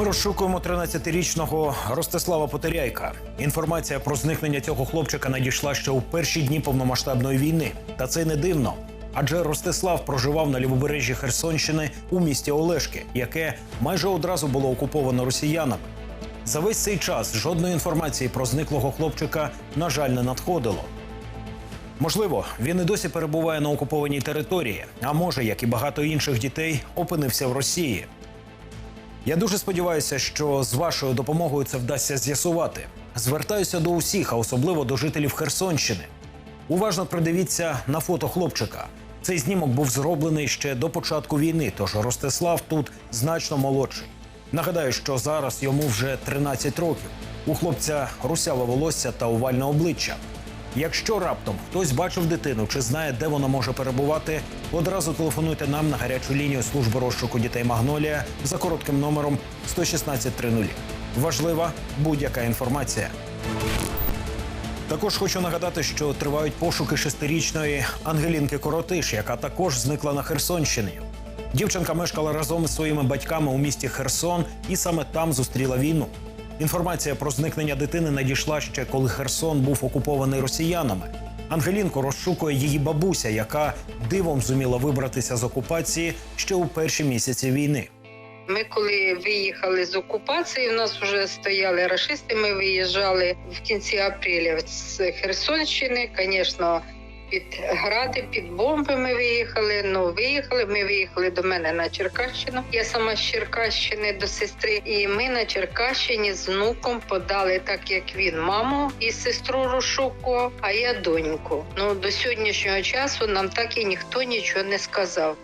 Ми розшукуємо 13-річного Ростислава Потеряйка. Інформація про зникнення цього хлопчика надійшла ще у перші дні повномасштабної війни. Та це не дивно. Адже Ростислав проживав на лівобережжі Херсонщини у місті Олешки, яке майже одразу було окуповано росіянами. За весь цей час жодної інформації про зниклого хлопчика, на жаль, не надходило. Можливо, він і досі перебуває на окупованій території, а може, як і багато інших дітей, опинився в Росії. Я дуже сподіваюся, що з вашою допомогою це вдасться з'ясувати. Звертаюся до усіх, а особливо до жителів Херсонщини. Уважно придивіться на фото хлопчика. Цей знімок був зроблений ще до початку війни, тож Ростислав тут значно молодший. Нагадаю, що зараз йому вже 13 років. У хлопця русяве волосся та овальне обличчя. Якщо раптом хтось бачив дитину чи знає, де вона може перебувати, одразу телефонуйте нам на гарячу лінію служби розшуку дітей Магнолія за коротким номером 11630. Важлива будь-яка інформація. Також хочу нагадати, що тривають пошуки шестирічної Ангелінки Коротиш, яка також зникла на Херсонщині. Дівчинка мешкала разом із своїми батьками у місті Херсон і саме там зустріла війну. Інформація про зникнення дитини надійшла ще коли Херсон був окупований росіянами. Ангелінку розшукує її бабуся, яка дивом зуміла вибратися з окупації ще у перші місяці війни. Ми коли виїхали з окупації, у нас вже стояли рашисти. Ми виїжджали в кінці апреля з Херсонщини. Звісно, під гради, під бомби ми виїхали. Ну виїхали. Ми виїхали до мене на Черкащину. Я сама з Черкащини до сестри, і ми на Черкащині з внуком подали, так як він маму і сестру розшукував, а я доньку. Ну до сьогоднішнього часу нам так і ніхто нічого не сказав.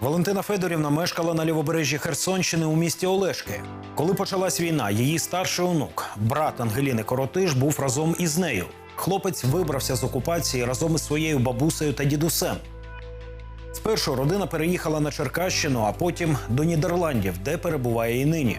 Валентина Федорівна мешкала на лівобережжі Херсонщини у місті Олешки. Коли почалась війна, її старший онук, брат Ангеліни Коротиш, був разом із нею. Хлопець вибрався з окупації разом із своєю бабусею та дідусем. Спершу родина переїхала на Черкащину, а потім до Нідерландів, де перебуває і нині.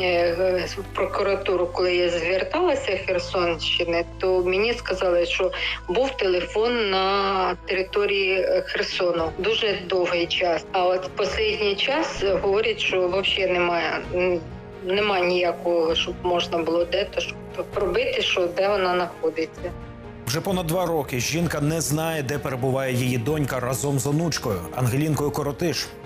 Е, В прокуратуру, коли я зверталася в Херсонщини, то мені сказали, що був телефон на території е, Херсону дуже довгий час. А от останній час говорять, що взагалі немає. Нема ніякого, щоб можна було де-то щоб пробити, що де вона знаходиться. Вже понад два роки жінка не знає, де перебуває її донька разом з онучкою Ангелінкою Коротиш.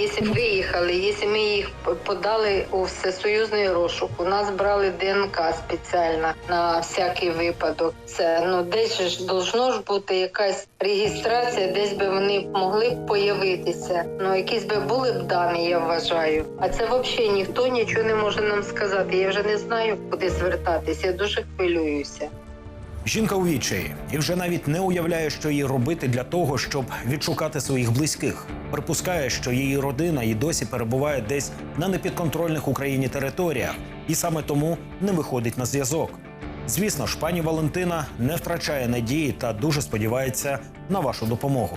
Якщо виїхали, якщо ми їх подали у всесоюзний розшук, у нас брали ДНК спеціально на всякий випадок. Це ну десь ж должно ж бути якась реєстрація, десь би вони могли б появитися. Ну якісь би були б дані, я вважаю. А це взагалі ніхто нічого не може нам сказати. Я вже не знаю, куди звертатися. Я дуже хвилююся. Жінка у відчаї і вже навіть не уявляє, що їй робити для того, щоб відшукати своїх близьких. Припускає, що її родина і досі перебуває десь на непідконтрольних Україні територіях, і саме тому не виходить на зв'язок. Звісно ж, пані Валентина не втрачає надії та дуже сподівається на вашу допомогу.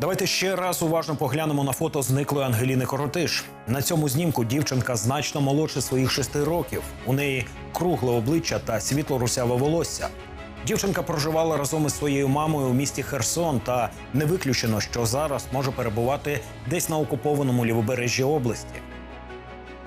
Давайте ще раз уважно поглянемо на фото зниклої Ангеліни Коротиш. На цьому знімку дівчинка значно молодше своїх шести років. У неї кругле обличчя та світло-русяве волосся. Дівчинка проживала разом із своєю мамою у місті Херсон, та не виключено, що зараз може перебувати десь на окупованому лівобережжі області.